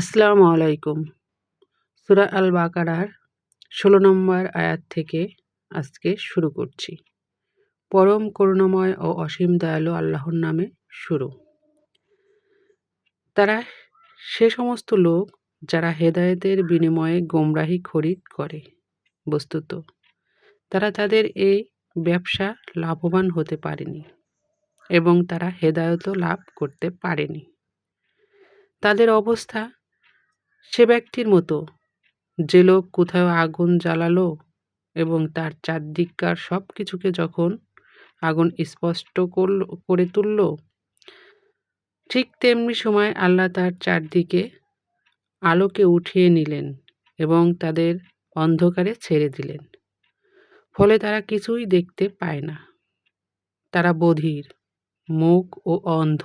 আসসালামু আলাইকুম। সুরা আল বাকারার ষোলো নম্বর আয়াত থেকে আজকে শুরু করছি। পরম করুণাময় ও অসীম দয়ালু আল্লাহর নামে শুরু। তারা সে সমস্ত লোক যারা হেদায়েতের বিনিময়ে গোমরাহি খরিদ করে, বস্তুত। তারা তাদের এই ব্যবসা লাভবান হতে পারেনি এবং তারা হেদায়তও লাভ করতে পারেনি। তাদের অবস্থা সে ব্যক্তির মতো। যে লোক কোথাও আগুন জ্বালালো এবং তার চারদিককার সব কিছুকে যখন আগুন স্পষ্ট করল, করে তুলল, ঠিক তেমনি সময় আল্লাহ তার চারদিকে আলোকে উঠিয়ে নিলেন এবং তাদের অন্ধকারে ছেড়ে দিলেন। ফলে তারা কিছুই দেখতে পায় না। তারা বধির, মুখ ও অন্ধ।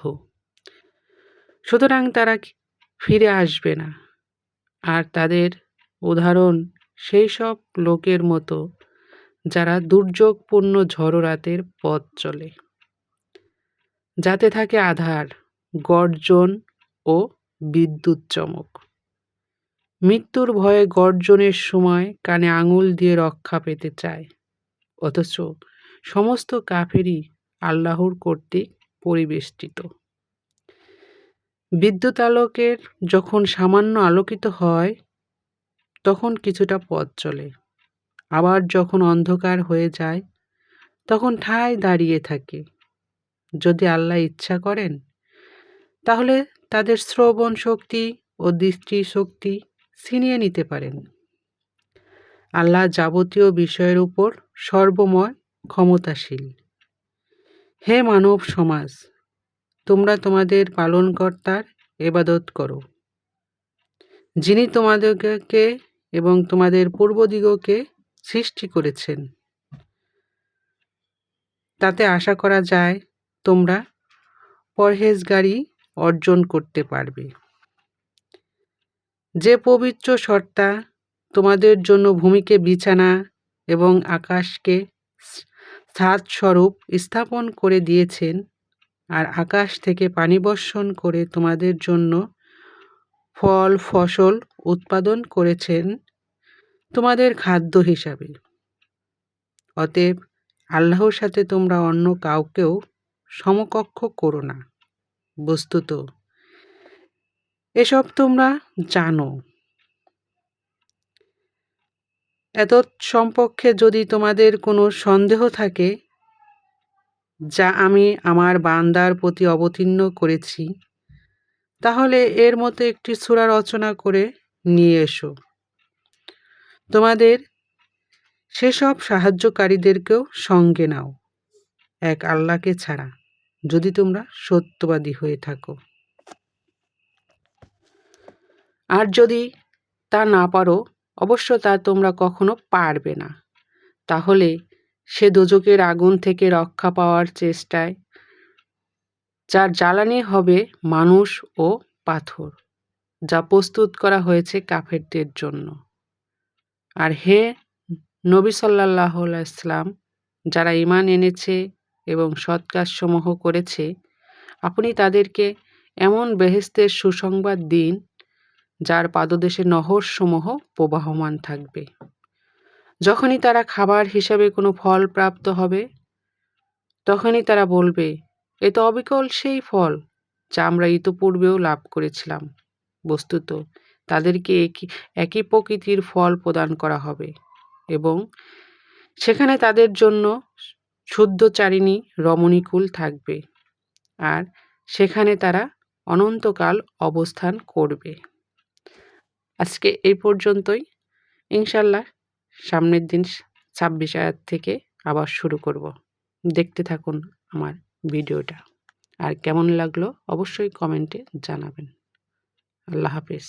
সুতরাং তারা ফিরে আসবে না। আর তাদের উদাহরণ সেই সব লোকের মতো যারা দুর্যোগপূর্ণ ঝড়ো রাতের পথ চলে। যাতে থাকে আধার, গর্জন ও বিদ্যুৎ চমক। মৃত্যুর ভয়ে গর্জনের সময় কানে আঙুল দিয়ে রক্ষা পেতে চায়। অথচ সমস্ত কাফেরই আল্লাহর কর্তৃক পরিবেষ্টিত। বিদ্যুৎ আলোকের যখন সামান্য আলোকিত হয়, তখন কিছুটা পথ চলে। আবার যখন অন্ধকার হয়ে যায়, তখন ঠায় দাঁড়িয়ে থাকে। যদি আল্লাহ ইচ্ছা করেন, তাহলে তাদের শ্রবণ শক্তি ও দৃষ্টি শক্তি ছিনিয়ে নিতে পারেন। আল্লাহ যাবতীয় বিষয়ের উপর সর্বময় ক্ষমতাশীল। হে মানব সমাজ তোমরা তোমাদের পালনকর্তার এবাদত করো। যিনি তোমাদেরকে এবং তোমাদের পূর্বদিগকে সৃষ্টি করেছেন। তাতে আশা করা যায়, তোমরা পরহেজগারি অর্জন করতে পারবে। যে পবিত্র সত্তা তোমাদের জন্য ভূমিকে বিছানা এবং আকাশকে স্বরূপ স্থাপন করে দিয়েছেন আর আকাশ থেকে পানি বর্ষণ করে তোমাদের জন্য ফল, ফসল উৎপাদন করেছেন তোমাদের খাদ্য হিসাবে। অতএব আল্লাহর সাথে তোমরা অন্য কাউকেও সমকক্ষ করো না। বস্তুত, এসব তোমরা জানো। এত সম্পর্কে যদি তোমাদের কোনো সন্দেহ থাকে যা আমি আমার বান্দার প্রতি অবতীর্ণ করেছি, তাহলে এর মতো একটি সূরা রচনা করে নিয়ে এসো। তোমাদের সেসব সাহায্যকারীদেরকেও সঙ্গে নাও, এক আল্লাহকে ছাড়া, যদি তোমরা সত্যবাদী হয়ে থাকো। আর যদি তা না পারো, অবশ্য তা তোমরা কখনো পারবে না। তাহলে সে দোজকের আগুন থেকে রক্ষা পাওয়ার চেষ্টায়, যার জ্বালানি হবে মানুষ ও পাথর, যা প্রস্তুত করা হয়েছে কাফেরদের জন্য। আর হে নবী সাল্লাহ ইসলাম যারা ইমান এনেছে এবং সৎকাজসমূহ করেছে, আপনি তাদেরকে এমন বেহেস্তের সুসংবাদ দিন, যার পাদদেশে নহরসমূহ প্রবাহমান থাকবে। যখনই তারা খাবার হিসাবে কোনো ফল প্রাপ্ত হবে, তখনই তারা বলবে, এ তো অবিকল সেই ফল যা আমরা ইতোপূর্বেও লাভ করেছিলাম। বস্তুত তাদেরকে একই একই প্রকৃতির ফল প্রদান করা হবে এবং সেখানে তাদের জন্য শুদ্ধচারিণী রমণীকুল থাকবে আর সেখানে তারা অনন্তকাল অবস্থান করবে। আজকে এই পর্যন্তই। ইনশাল্লাহ সামনের দিন ছাব্বিশ আয়াত থেকে আবার শুরু করব। দেখতে থাকুন আমার ভিডিওটা। আর কেমন লাগল অবশ্যই কমেন্টে জানাবেন। আল্লাহ হাফিজ।